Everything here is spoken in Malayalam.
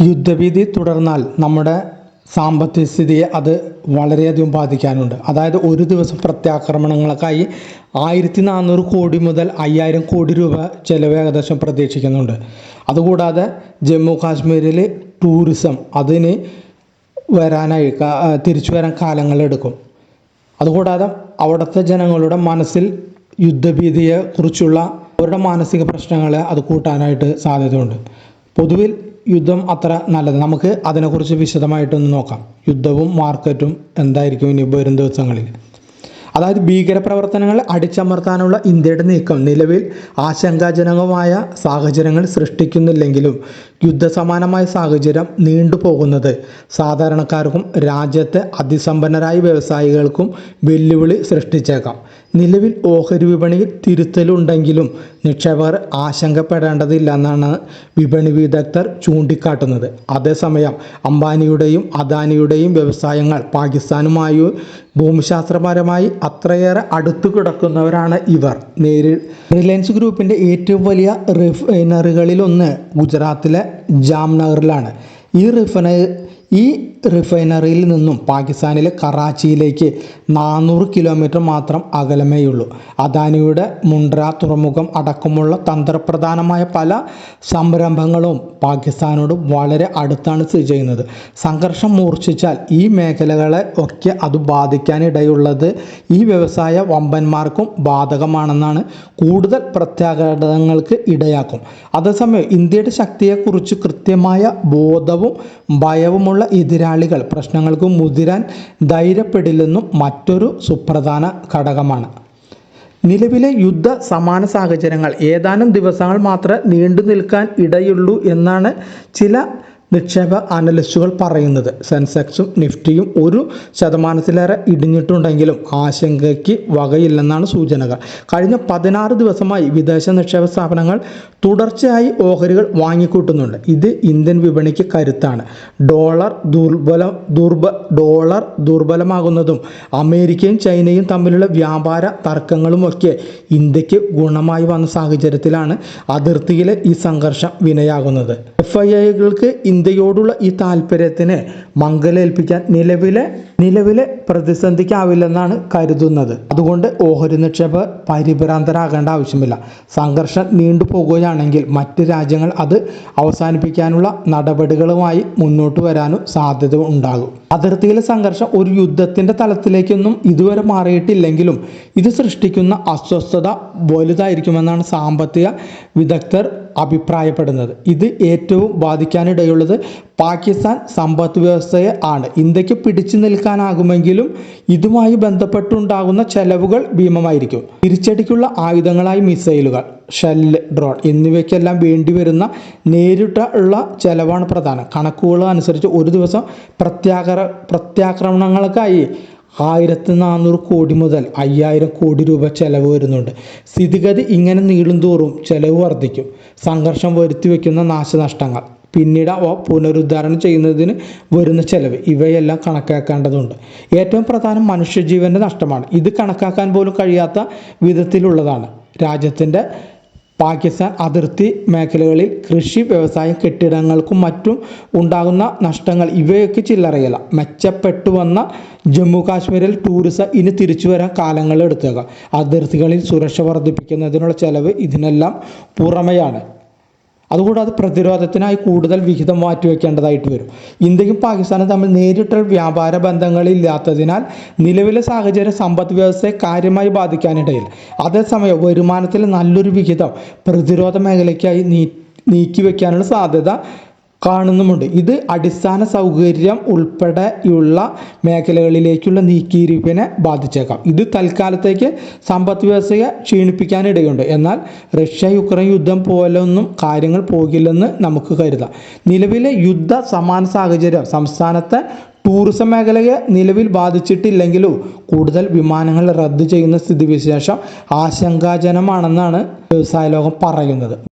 യുദ്ധഭീതി തുടർന്നാൽ നമ്മുടെ സാമ്പത്തിക സ്ഥിതിയെ അത് വളരെയധികം ബാധിക്കാനുണ്ട്. അതായത് ഒരു ദിവസം പ്രത്യാക്രമണങ്ങൾക്കായി ആയിരത്തി നാനൂറ് കോടി മുതൽ അയ്യായിരം കോടി രൂപ ചിലവ് ഏകദേശം പ്രതീക്ഷിക്കുന്നുണ്ട്. അതുകൂടാതെ ജമ്മു കാശ്മീരിൽ ടൂറിസം അതിന് വരാനായി തിരിച്ചു വരാൻ കാലങ്ങളെടുക്കും അതുകൂടാതെ അവിടുത്തെ ജനങ്ങളുടെ മനസ്സിൽ യുദ്ധഭീതിയെ കുറിച്ചുള്ള അവരുടെ മാനസിക പ്രശ്നങ്ങളെ അത് കൂട്ടാനായിട്ട് സാധ്യതയുണ്ട്. പൊതുവിൽ യുദ്ധം അത്ര നല്ലത്. നമുക്ക് അതിനെക്കുറിച്ച് വിശദമായിട്ടൊന്ന് നോക്കാം. യുദ്ധവും മാർക്കറ്റും എന്തായിരിക്കും ഇനി വരും ദിവസങ്ങളിൽ? അതായത് ഭീകരപ്രവർത്തനങ്ങൾ അടിച്ചമർത്താനുള്ള ഇന്ത്യയുടെ നീക്കം. നിലവിൽ ആശങ്കാജനകമായ സാഹചര്യങ്ങൾ സൃഷ്ടിക്കുന്നില്ലെങ്കിലും യുദ്ധസമാനമായ സാഹചര്യം നീണ്ടുപോകുന്നത് സാധാരണക്കാർക്കും രാജ്യത്തെ അതിസമ്പന്നരായ വ്യവസായികൾക്കും വെല്ലുവിളി സൃഷ്ടിച്ചേക്കാം. നിലവിൽ ഓഹരി വിപണിയിൽ തിരുത്തലുണ്ടെങ്കിലും നിക്ഷേപകർ ആശങ്കപ്പെടേണ്ടതില്ല എന്നാണ് വിപണി വിദഗ്ധർ ചൂണ്ടിക്കാട്ടുന്നത്. അതേസമയം അംബാനിയുടെയും അദാനിയുടെയും വ്യവസായങ്ങൾ പാകിസ്ഥാനുമായി ഭൂമിശാസ്ത്രപരമായി അത്രയേറെ അടുത്തു കിടക്കുന്നവരാണ് ഇവർ. നേരിൽ റിലയൻസ് ഗ്രൂപ്പിന്റെ ഏറ്റവും വലിയ റിഫൈനറികളിലൊന്ന് ഗുജറാത്തിലെ ജാംനഗറിലാണ്. ഈ റിഫൈന ഈ റിഫൈനറിയിൽ നിന്നും പാകിസ്ഥാനിലെ കറാച്ചിയിലേക്ക് നാനൂറ് കിലോമീറ്റർ മാത്രം അകലമേയുള്ളൂ. അദാനിയുടെ മുണ്ട്ര തുറമുഖം അടക്കമുള്ള തന്ത്രപ്രധാനമായ പല സംരംഭങ്ങളും പാകിസ്ഥാനോട് വളരെ അടുത്താണ് സ്ഥിതി ചെയ്യുന്നത്. സംഘർഷം മൂർച്ഛിച്ചാൽ ഈ മേഖലകളെ ഒക്കെ അത് ബാധിക്കാനിടയുള്ളത് ഈ വ്യവസായ വമ്പന്മാർക്കും ബാധകമാണെന്നാണ് കൂടുതൽ പ്രത്യാഘാതങ്ങൾക്ക് ഇടയാക്കും. അതേസമയം ഇന്ത്യയുടെ ശക്തിയെക്കുറിച്ച് കൃത്യമായ ബോധവും ഭയവുമുള്ള എതിരാളികൾ പ്രശ്നങ്ങൾക്ക് മുതിരാൻ ധൈര്യപ്പെടില്ലെന്നും മറ്റൊരു സുപ്രധാന ഘടകമാണ്. നിലവിലെ യുദ്ധ സമാന സാഹചര്യങ്ങൾ ഏതാനും ദിവസങ്ങൾ മാത്രമേ നീണ്ടു നിൽക്കാൻ ഇടയുള്ളൂ എന്നാണ് ചില നിക്ഷേപ അനലിസ്റ്റുകൾ പറയുന്നത്. സെൻസെക്സും നിഫ്റ്റിയും ഒരു ശതമാനത്തിലേറെ ഇടിഞ്ഞിട്ടുണ്ടെങ്കിലും ആശങ്കയ്ക്ക് വകയില്ലെന്നാണ് സൂചനകൾ. കഴിഞ്ഞ പതിനാറ് ദിവസമായി വിദേശ നിക്ഷേപ സ്ഥാപനങ്ങൾ തുടർച്ചയായി ഓഹരികൾ വാങ്ങിക്കൂട്ടുന്നുണ്ട്. ഇത് ഇന്ത്യൻ വിപണിക്ക് കരുത്താണ്. ഡോളർ ദുർബല ദുർബ ഡോളർ ദുർബലമാകുന്നതും അമേരിക്കയും ചൈനയും തമ്മിലുള്ള വ്യാപാര തർക്കങ്ങളുമൊക്കെ ഇന്ത്യയ്ക്ക് ഗുണമായി വന്ന സാഹചര്യത്തിലാണ് അതിർത്തിയിലെ ഈ സംഘർഷം വിനയാകുന്നത്. എഫ് ഐ ഐകൾക്ക് ഇന്ത്യയോടുള്ള ഈ താല്പര്യത്തിന് മംഗലേൽപ്പിക്കാൻ നിലവിലെ നിലവിലെ പ്രതിസന്ധിക്കാവില്ലെന്നാണ് കരുതുന്നത്. അതുകൊണ്ട് ഓഹരി നിക്ഷേപ പരിഭ്രാന്തരാകേണ്ട ആവശ്യമില്ല. സംഘർഷം നീണ്ടുപോകുകയാണെങ്കിൽ മറ്റ് രാജ്യങ്ങൾ അത് അവസാനിപ്പിക്കാനുള്ള നടപടികളുമായി മുന്നോട്ട് വരാനും സാധ്യത ഉണ്ടാകും. അതിർത്തിയിലെ സംഘർഷം ഒരു യുദ്ധത്തിന്റെ തലത്തിലേക്കൊന്നും ഇതുവരെ മാറിയിട്ടില്ലെങ്കിലും ഇത് സൃഷ്ടിക്കുന്ന അസ്വസ്ഥത വലുതായിരിക്കുമെന്നാണ് സാമ്പത്തിക വിദഗ്ധർ അഭിപ്രായപ്പെടുന്നത്. ഇത് ഏറ്റവും ബാധിക്കാനിടയുള്ളത് പാകിസ്ഥാൻ സമ്പദ് വ്യവസ്ഥയെ ആണ് ഇന്ത്യയ്ക്ക് പിടിച്ചു നിൽക്കാനാകുമെങ്കിലും ഇതുമായി ബന്ധപ്പെട്ടുണ്ടാകുന്ന ചെലവുകൾ ഭീമമായിരിക്കും. തിരിച്ചടിക്കുള്ള ആയുധങ്ങളായി മിസൈലുകൾ ഷെല്ല് ഡ്രോൺ എന്നിവയ്ക്കെല്ലാം വേണ്ടിവരുന്ന നേരിട്ട ഉള്ള ചെലവാണ് പ്രധാനം. കണക്കുകൾ അനുസരിച്ച് ഒരു ദിവസം പ്രത്യാകര പ്രത്യാക്രമണങ്ങൾക്കായി ആയിരത്തി നാനൂറ് കോടി മുതൽ അയ്യായിരം കോടി രൂപ ചെലവ് വരുന്നുണ്ട്. സ്ഥിതിഗതി ഇങ്ങനെ നീളും തോറും ചെലവ് വർദ്ധിക്കും. സംഘർഷം വരുത്തി വയ്ക്കുന്ന നാശനഷ്ടങ്ങൾ. പിന്നീട് പുനരുദ്ധാരണം ചെയ്യുന്നതിന് വരുന്ന ചെലവ്. ഇവയെല്ലാം കണക്കാക്കേണ്ടതുണ്ട്. ഏറ്റവും പ്രധാനം മനുഷ്യജീവന്റെ നഷ്ടമാണ്. ഇത് കണക്കാക്കാൻ പോലും കഴിയാത്ത വിധത്തിലുള്ളതാണ്. രാജ്യത്തിന്റെ പാകിസ്ഥാൻ അതിർത്തി മേഖലകളിൽ കൃഷി വ്യവസായ കെട്ടിടങ്ങൾക്കും മറ്റും ഉണ്ടാകുന്ന നഷ്ടങ്ങൾ ഇവയൊക്കെ ചില്ലറയല്ല. മെച്ചപ്പെട്ടു വന്ന ജമ്മു കാശ്മീരിൽ ടൂറിസം ഇനി തിരിച്ചു വരാൻ കാലങ്ങൾ എടുത്തേക്കാം. അതിർത്തികളിൽ സുരക്ഷ വർദ്ധിപ്പിക്കുന്നതിനുള്ള ചെലവ് ഇതിനെല്ലാം പുറമെയാണ്. അതുകൂടാതെ പ്രതിരോധത്തിനായി കൂടുതൽ വിഹിതം മാറ്റിവെക്കേണ്ടതായിട്ട് വരും. ഇന്ത്യയും പാകിസ്ഥാനും തമ്മിൽ നേരിട്ടുള്ള വ്യാപാര ബന്ധങ്ങളില്ലാത്തതിനാൽ നിലവിലെ സാഹചര്യം സമ്പദ് വ്യവസ്ഥയെ കാര്യമായി ബാധിക്കാനിടയിൽ അതേസമയം വരുമാനത്തിൽ നല്ലൊരു വിഹിതം പ്രതിരോധ മേഖലയ്ക്കായി നീ നീക്കിവെക്കാനുള്ള സാധ്യത കാണുന്നുമുണ്ട്. ഇത് അടിസ്ഥാന സൗകര്യം ഉൾപ്പെടെയുള്ള മേഖലകളിലേക്കുള്ള നീക്കിയിരിപ്പിനെ ബാധിച്ചേക്കാം. ഇത് തൽക്കാലത്തേക്ക് സമ്പദ് വ്യവസ്ഥയെ ക്ഷീണിപ്പിക്കാനിടയുണ്ട്. എന്നാൽ റഷ്യ യുക്രൈൻ യുദ്ധം പോലൊന്നും കാര്യങ്ങൾ പോകില്ലെന്ന് നമുക്ക് കരുതാം. നിലവിലെ യുദ്ധ സമാന സാഹചര്യം സംസ്ഥാനത്തെ ടൂറിസം മേഖലയെ നിലവിൽ ബാധിച്ചിട്ടില്ലെങ്കിലും കൂടുതൽ വിമാനങ്ങൾ റദ്ദു ചെയ്യുന്ന സ്ഥിതിവിശേഷം ആശങ്കാജനമാണെന്നാണ് വ്യവസായ ലോകം പറയുന്നത്.